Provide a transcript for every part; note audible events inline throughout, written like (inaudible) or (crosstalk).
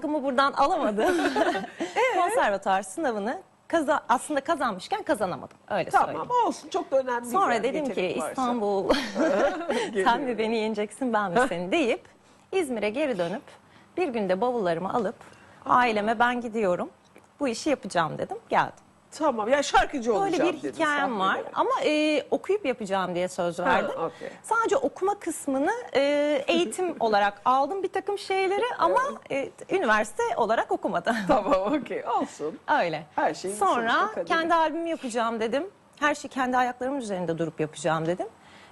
gıkımı buradan alamadım. (laughs) Konservatuar sınavını kaza aslında kazanmışken kazanamadım. Öyle Tamam söyleyeyim. olsun çok da önemli değil. Sonra yani, dedim ki varsa. İstanbul (laughs) (laughs) sen mi beni yeneceksin ben mi seni deyip İzmir'e geri dönüp bir günde bavullarımı alıp aileme ben gidiyorum. Bu işi yapacağım dedim. Geldim. Tamam ya şarkıcı olacağım Böyle bir dedin, hikayem var ama e, okuyup yapacağım diye söz verdim. okey. Sadece okuma kısmını e, eğitim (laughs) olarak aldım bir takım şeyleri ama e, üniversite olarak okumadım. (laughs) Tamam okey olsun. Öyle. Her şeyin Sonra kendi albümü yapacağım dedim. Her şeyi kendi ayaklarımın üzerinde durup yapacağım dedim.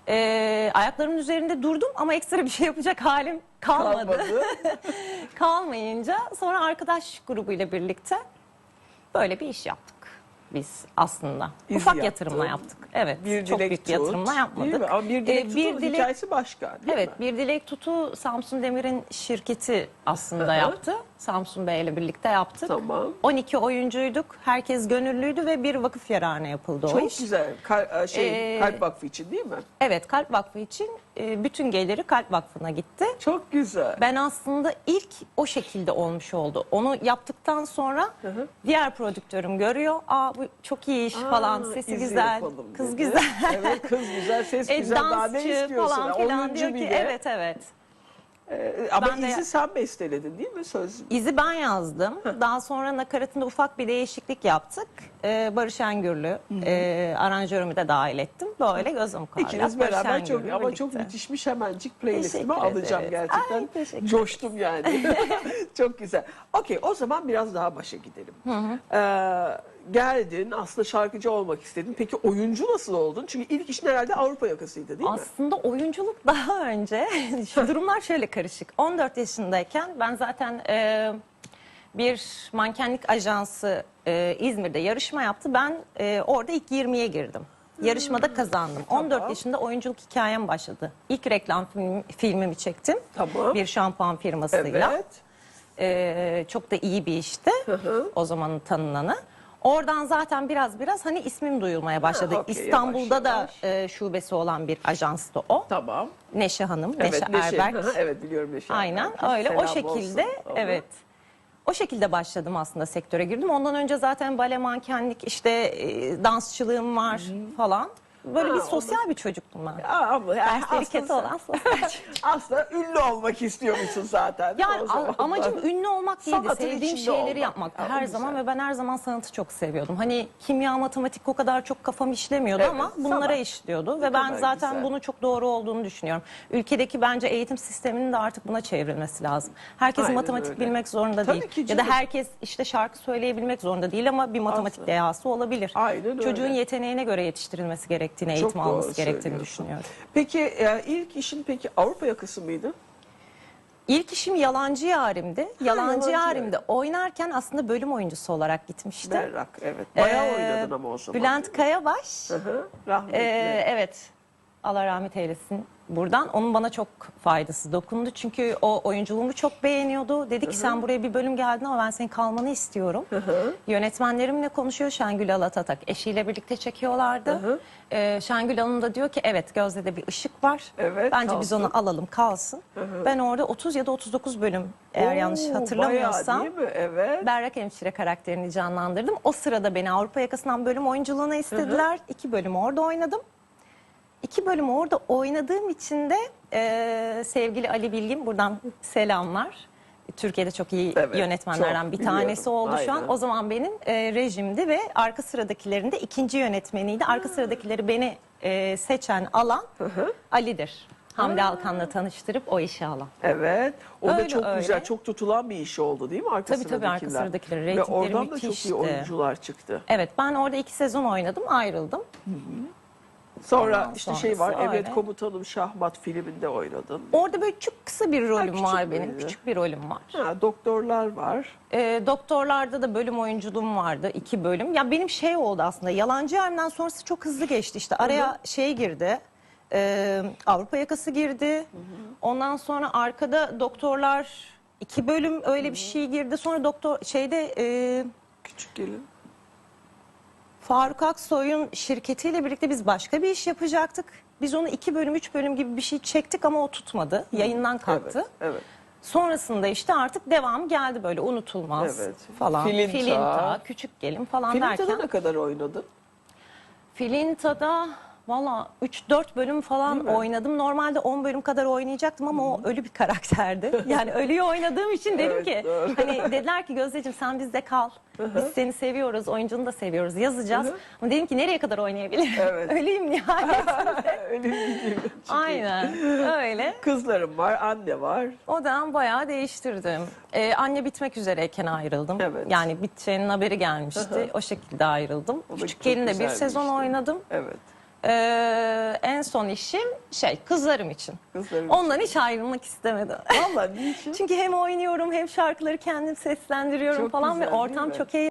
Ee, ayaklarımın üzerinde durdum ama ekstra bir şey yapacak halim kalmadı. Kalmadı. (laughs) Kalmayınca sonra arkadaş grubuyla birlikte böyle bir iş yaptık biz aslında. İzi Ufak yaptın. yatırımla yaptık. Evet. Bir çok dilek büyük bir tut, yatırımla yapmadık. Değil mi? Ama bir dilek Ee, tutun hikayesi başka değil Evet, mi? bir dilek tutu Samsun Demir'in şirketi aslında Hı hı. yaptı. Samsun Bey ile birlikte yaptık. Tamam. 12 oyuncuyduk. Herkes gönüllüydü ve bir vakıf yararına yapıldı o Çok iş. güzel. Kal- şey, Ee, Kalp Vakfı için değil mi? Evet, Kalp Vakfı için e, bütün geliri Kalp Vakfı'na gitti. Çok güzel. Ben aslında ilk o şekilde olmuş oldu. Onu yaptıktan sonra hı. diğer prodüktörüm görüyor. Aa bu çok iyi iş falan. Aa, Sesi izi güzel, kız dedi. güzel. Evet kız güzel, ses (laughs) E, güzel. Daha ne dansçı istiyorsun? falan filan diyor ki evet evet. Ee, ama Ben de- izi sen besteledin değil mi söz? İzi ben yazdım. Daha sonra nakaratında ufak bir değişiklik yaptık. Ee, Barış Engürlü e, aranjörümü de dahil ettim. Böyle gözüm kararlı. İkiniz beraber çok ama çok müthişmiş hemencik playlistime Teşekkür alacağım ederiz. gerçekten. Ay, teşekkür Coştum yani. (laughs) çok güzel. Okey o zaman biraz daha başa gidelim. Ee, geldin aslında şarkıcı olmak istedin. Peki oyuncu nasıl oldun? Çünkü ilk işin herhalde Avrupa yakasıydı değil mi? Aslında oyunculuk daha önce (laughs) şu durumlar şöyle karışık. 14 yaşındayken ben zaten e, bir mankenlik ajansı e, İzmir'de yarışma yaptı. Ben e, orada ilk 20'ye girdim. Yarışmada kazandım. 14 yaşında oyunculuk hikayem başladı. İlk reklam film, filmimi çektim. Tamam. Bir şampuan firmasıyla. Evet. Ee, çok da iyi bir işti. hı. O zamanın tanınanı. Oradan zaten biraz biraz hani ismim duyulmaya başladı. Ha, okey, İstanbul'da yavaş da yavaş. e, şubesi olan bir ajanstı o. Tamam. Neşe Hanım, Evet, Neşe, Neşe. Erberk. (laughs) evet biliyorum Neşe Aynen Erberk'i. öyle Selam o şekilde olsun. Evet. O şekilde başladım aslında sektöre girdim. Ondan önce zaten bale mankenlik işte e, dansçılığım var falan. Böyle Ha, bir sosyal bir çocuktum ben. Aa, yani Dersleri aslında kötü olan sosyal (laughs) çocuk. Aslında ünlü olmak istiyormuşsun zaten. Yani o zamanlar. a- amacım ünlü olmak değildi. Sanatın Sevdiğim içinde şeyleri olmak. yapmaktı Ha, o her güzel. zaman ve ben her zaman sanatı çok seviyordum. Hani kimya, matematik o kadar çok kafam işlemiyordu Evet, ama bunlara sanat. işliyordu ve ben kadar zaten güzel. bunu çok doğru olduğunu düşünüyorum. Ülkedeki bence eğitim sisteminin de artık buna çevrilmesi lazım. Herkes Aynen matematik öyle. bilmek zorunda Tabii değil. ki ya da canım. herkes işte şarkı söyleyebilmek zorunda değil ama bir matematik Aslı. dehası olabilir. Aynen Çocuğun öyle. yeteneğine göre yetiştirilmesi gerektiğini, Çok eğitim alması gerektiğini düşünüyorum. Peki e, ilk işin peki Avrupa yakası mıydı? İlk işim Yalancı Yarim'di. Yalancı Yalancı Yarim'de oynarken aslında bölüm oyuncusu olarak gitmiştim. Berrak evet. Bayağı Ee, oynadın ama o zaman. Bülent Kayabaş. Hı hı, Rahmetli. Ee, evet. Allah rahmet eylesin buradan. Onun bana çok faydası dokundu. Çünkü o oyunculuğumu çok beğeniyordu. Dedi ki sen buraya bir bölüm geldin ama ben senin kalmanı istiyorum. Yönetmenlerimle konuşuyor Şengül Alatatak. Eşiyle birlikte çekiyorlardı. Ee, Şengül Hanım da diyor ki evet Gözde de bir ışık var. Evet, Bence biz kalsın. onu alalım kalsın. Ben orada 30 ya da 39 bölüm eğer yanlış Oo, hatırlamıyorsam. Bayağı değil mi? Evet. Berrak Hemşire karakterini canlandırdım. O sırada beni Avrupa yakasından bölüm oyunculuğuna istediler. İki bölüm orada oynadım. İki bölüm orada oynadığım için de e, sevgili Ali Bilgin buradan selamlar. Türkiye'de çok iyi Evet, yönetmenlerden çok bir biliyorum. tanesi oldu şu Aynen. an. O zaman benim e, rejimdi ve arka sıradakilerin de ikinci yönetmeniydi. Arka sıradakileri beni e, seçen alan Ali'dir. Hamdi Alkan'la tanıştırıp o işi alan. Evet. O da Öyle, çok öyle. güzel, çok tutulan bir iş oldu değil mi? Arka Tabii, tabii, arka sıradakiler. Ve Reytingleri oradan da çok iyi oyuncular çıktı. Evet ben orada iki sezon oynadım ayrıldım. Sonra Ondan işte şey var, sonrası Evet öyle. Komutanım Şahmat filminde oynadın. Orada böyle çok kısa bir rolüm küçük var benim. müydü? Küçük bir rolüm var. Ha, doktorlar var. Ee, doktorlarda da bölüm oyunculuğum vardı. iki bölüm. Ya benim şey oldu aslında. Yalancı Yarım'dan sonrası çok hızlı geçti. İşte araya şey girdi. e, Avrupa yakası girdi. Ondan sonra arkada doktorlar iki bölüm öyle bir şey girdi. Sonra doktor şeyde e, Küçük gelin. Faruk Aksoy'un şirketiyle birlikte biz başka bir iş yapacaktık. Biz onu iki bölüm, üç bölüm gibi bir şey çektik ama o tutmadı. Yayından kalktı. Evet, evet. Sonrasında işte artık devam geldi böyle unutulmaz Evet. falan. Filinta. küçük gelin falan Filmde derken. ne kadar oynadın? Filinta'da valla 3-4 bölüm falan oynadım. Normalde 10 bölüm kadar oynayacaktım ama o ölü bir karakterdi. (laughs) Yani ölüyü oynadığım için dedim Evet, ki doğru. hani dediler ki Gözdeciğim sen bizde kal. Biz seni seviyoruz, oyuncunu da seviyoruz. Yazacağız. Ama dedim ki nereye kadar oynayabilirim? (laughs) Evet. Öleyim nihayet. Öyle bir. Aynen öyle. Kızlarım var, anne var. O dönem bayağı değiştirdim. Ee, anne bitmek üzereyken ayrıldım. Evet. Yani biteceğinin haberi gelmişti. O şekilde ayrıldım. Da Küçük çok Gelin'de bir güzel bir sezon işti. oynadım. Evet. Ee, en son işim şey kızlarım için. Kızlarım Ondan hiç ayrılmak istemedim. Valla niçin? (laughs) Çünkü hem oynuyorum hem şarkıları kendim seslendiriyorum Çok falan güzel, ve ortam çok eğlenceli.